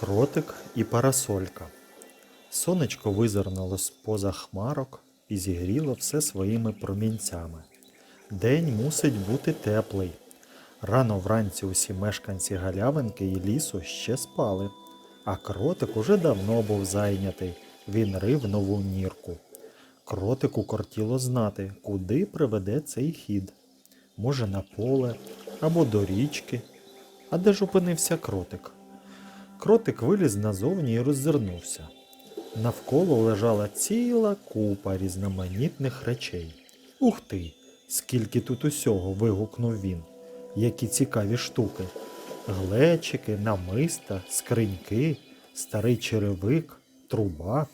Кротик і парасолька. Сонечко визирнуло з поза хмарок і зігріло все своїми промінцями. День мусить бути теплий. Рано вранці усі мешканці галявинки і лісу ще спали, а кротик уже давно був зайнятий. Він рив нову нірку. Кротику кортіло знати, куди приведе цей хід. Може, на поле або до річки. А де ж опинився кротик? Кротик виліз назовні і роззирнувся. Навколо лежала ціла купа різноманітних речей. Ух ти! Скільки тут усього. вигукнув він. Які цікаві штуки. Глечики, намиста, скриньки, старий черевик, труба.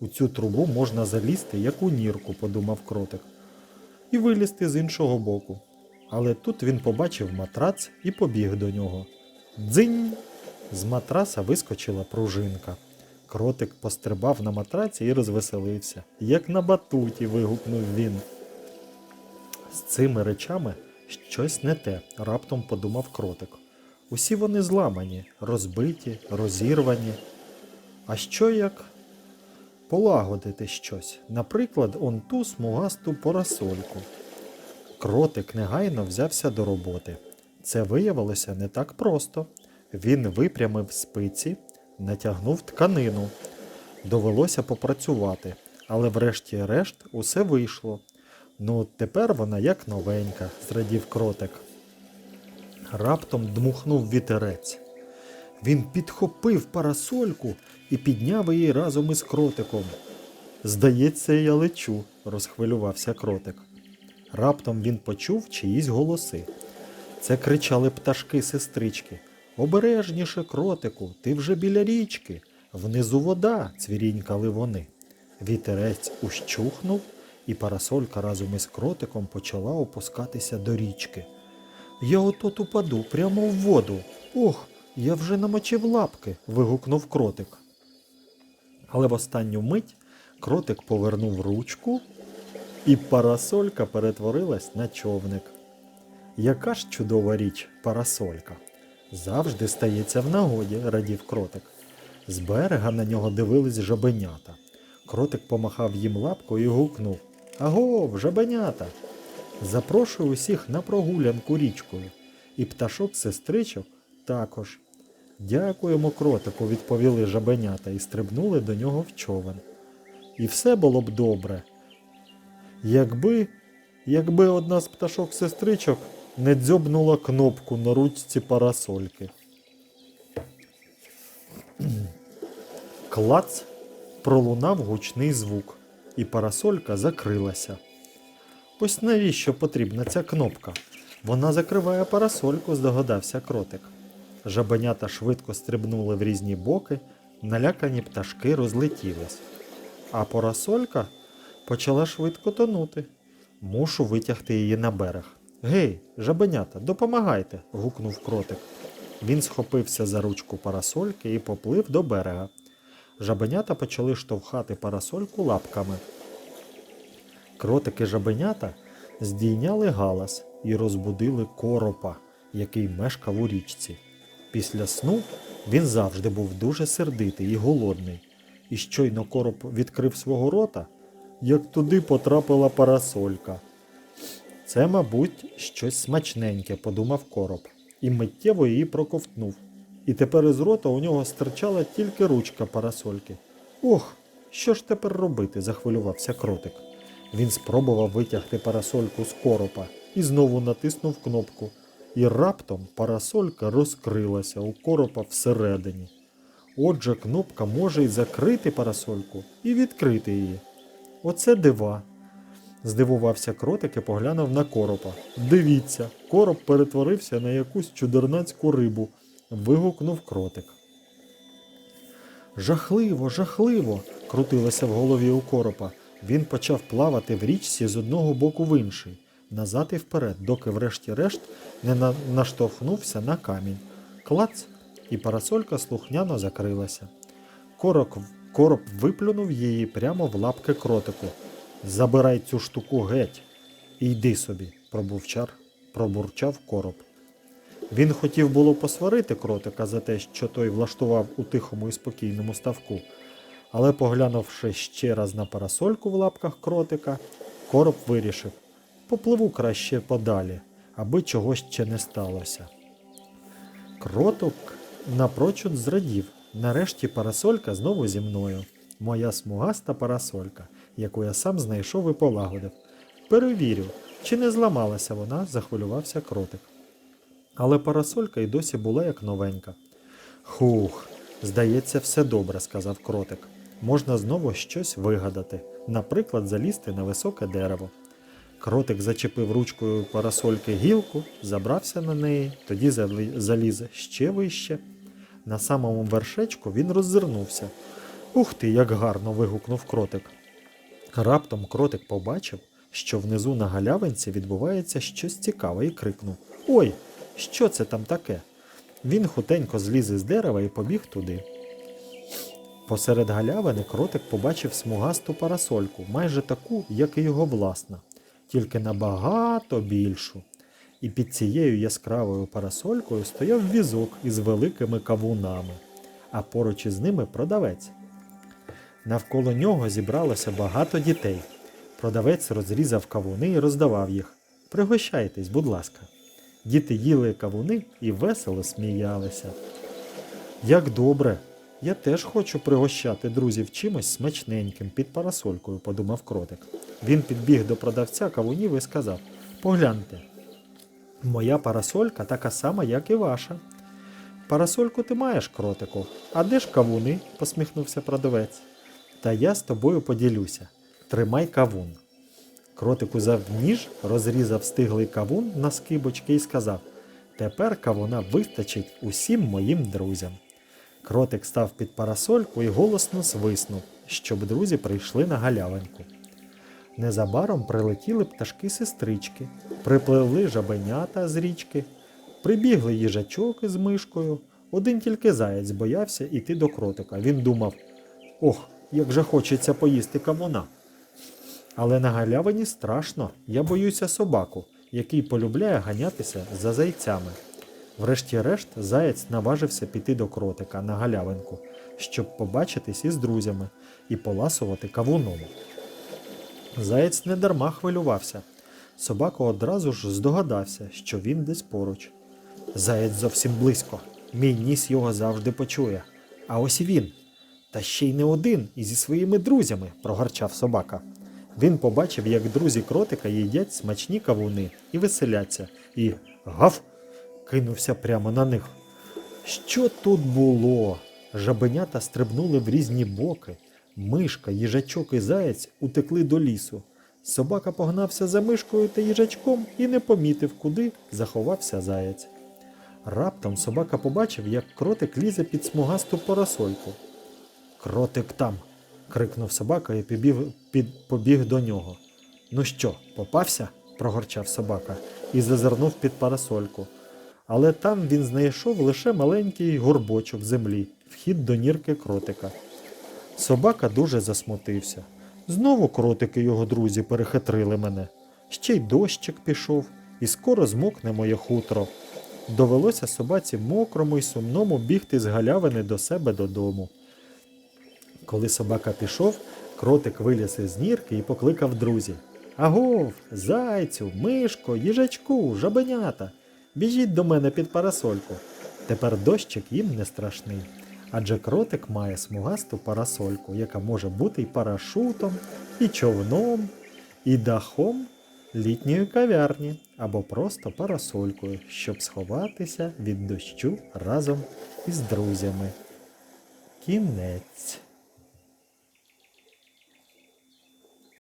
У цю трубу можна залізти, як у нірку, подумав кротик, і вилізти з іншого боку. Але тут він побачив матрац і побіг до нього. Дзинь! З матраса вискочила пружинка. Кротик пострибав на матраці і розвеселився. Як на батуті. вигукнув він. З цими речами щось не те, раптом подумав кротик. Усі вони зламані, розбиті, розірвані. А що як полагодити щось? Наприклад, он ту смугасту парасольку. Кротик негайно взявся до роботи. Це виявилося не так просто. Він випрямив спиці, натягнув тканину. Довелося попрацювати, але врешті-решт усе вийшло. Ну, тепер вона як новенька, зрадів кротик. Раптом дмухнув вітерець. Він підхопив парасольку і підняв її разом із кротиком. Здається, я лечу, розхвилювався кротик. Раптом він почув чиїсь голоси. Це кричали пташки-сестрички. Обережніше, кротику, ти вже біля річки. Внизу вода, цвірінькали вони. Вітерець ущухнув, і парасолька разом із кротиком почала опускатися до річки. Я отот упаду прямо в воду. Ох, я вже намочив лапки. вигукнув кротик. Але в останню мить кротик повернув ручку, і парасолька перетворилась на човник. Яка ж чудова річ, парасолька. Завжди стається в нагоді, радів кротик. З берега на нього дивились жабенята. Кротик помахав їм лапкою і гукнув Агов, жабенята! Запрошую усіх на прогулянку річкою. І пташок сестричок також. Дякуємо, кротику, відповіли жабенята і стрибнули до нього в човен. І все було б добре. Якби, якби одна з пташок сестричок не дзьобнула кнопку на ручці парасольки. Клац пролунав гучний звук, і парасолька закрилася. Ось навіщо потрібна ця кнопка? Вона закриває парасольку, здогадався кротик. Жабенята швидко стрибнули в різні боки, налякані пташки розлетілись. А парасолька почала швидко тонути. Мушу витягти її на берег. Гей, жабенята, допомагайте. гукнув кротик. Він схопився за ручку парасольки і поплив до берега. Жабенята почали штовхати парасольку лапками. Кротики жабенята здійняли галас і розбудили коропа, який мешкав у річці. Після сну він завжди був дуже сердитий і голодний, і щойно короб відкрив свого рота, як туди потрапила парасолька. Це, мабуть, щось смачненьке, подумав короб, і миттєво її проковтнув. І тепер із рота у нього стирчала тільки ручка парасольки. Ох, що ж тепер робити? захвилювався кротик. Він спробував витягти парасольку з коропа і знову натиснув кнопку. І раптом парасолька розкрилася у коропа всередині. Отже, кнопка може і закрити парасольку, і відкрити її. Оце дива. Здивувався кротик і поглянув на коропа. Дивіться, короб перетворився на якусь чудернацьку рибу. вигукнув кротик. Жахливо, жахливо. крутилося в голові у коропа. Він почав плавати в річці з одного боку в інший, назад і вперед, доки врешті-решт не на... наштовхнувся на камінь. Клац, і парасолька слухняно закрилася. Корок... Короб виплюнув її прямо в лапки кротику. Забирай цю штуку геть і йди собі, пробурчав, пробурчав короб. Він хотів було посварити кротика за те, що той влаштував у тихому і спокійному ставку, але, поглянувши ще раз на парасольку в лапках кротика, короб вирішив попливу краще подалі, аби чогось ще не сталося. Кроток напрочуд зрадів. Нарешті парасолька знову зі мною. Моя смугаста парасолька, яку я сам знайшов і полагодив. Перевірю, чи не зламалася вона, захвилювався кротик. Але парасолька й досі була як новенька. Хух, здається, все добре, сказав кротик. Можна знову щось вигадати, наприклад, залізти на високе дерево. Кротик зачепив ручкою парасольки гілку, забрався на неї, тоді заліз ще вище. На самому вершечку він роззирнувся. Ух ти, як гарно. вигукнув кротик. Раптом кротик побачив, що внизу на галявинці відбувається щось цікаве і крикнув: Ой, що це там таке? Він хутенько зліз із дерева і побіг туди. Посеред галявини кротик побачив смугасту парасольку, майже таку, як і його власна, тільки набагато більшу. І під цією яскравою парасолькою стояв візок із великими кавунами, а поруч із ними продавець. Навколо нього зібралося багато дітей. Продавець розрізав кавуни і роздавав їх. Пригощайтесь, будь ласка. Діти їли кавуни і весело сміялися. Як добре! Я теж хочу пригощати друзів чимось смачненьким під парасолькою, подумав кротик. Він підбіг до продавця кавунів і сказав: Погляньте, моя парасолька така сама, як і ваша. Парасольку ти маєш, кротику, а де ж кавуни? посміхнувся продавець. Та я з тобою поділюся. Тримай кавун. Кротик узяв ніж, розрізав стиглий кавун на скибочки і сказав: Тепер кавуна вистачить усім моїм друзям. Кротик став під парасольку і голосно свиснув, щоб друзі прийшли на галявинку. Незабаром прилетіли пташки-сестрички, припливли жабенята з річки, прибігли їжачок із мишкою. Один тільки заєць боявся іти до кротика. Він думав: ох, як же хочеться поїсти кавуна. Але на галявині страшно, я боюся собаку, який полюбляє ганятися за зайцями. Врешті-решт, заєць наважився піти до кротика на галявинку, щоб побачитись із друзями і поласувати кавуном. Заєць не дарма хвилювався. Собака одразу ж здогадався, що він десь поруч. Заєць зовсім близько. Мій ніс його завжди почує. А ось і він. Та ще й не один і зі своїми друзями, прогарчав собака. Він побачив, як друзі кротика їдять смачні кавуни і веселяться, і гав кинувся прямо на них. Що тут було? Жабенята стрибнули в різні боки. Мишка, їжачок і заєць утекли до лісу. Собака погнався за мишкою та їжачком і не помітив, куди заховався заєць. Раптом собака побачив, як кротик лізе під смугасту парасольку. Кротик там. крикнув собака і побіг, під, побіг до нього. Ну що, попався? прогорчав собака і зазирнув під парасольку. Але там він знайшов лише маленький горбочок землі, вхід до нірки кротика. Собака дуже засмутився. Знову кротики його друзі перехитрили мене. Ще й дощик пішов, і скоро змокне моє хутро. Довелося собаці мокрому й сумному бігти з галявини до себе додому. Коли собака пішов, кротик виліз із нірки і покликав друзів. Агов, зайцю, мишко, їжачку, жабенята. Біжіть до мене під парасольку. Тепер дощик їм не страшний. Адже кротик має смугасту парасольку, яка може бути і парашутом, і човном, і дахом літньої кав'ярні або просто парасолькою, щоб сховатися від дощу разом із друзями. Кінець.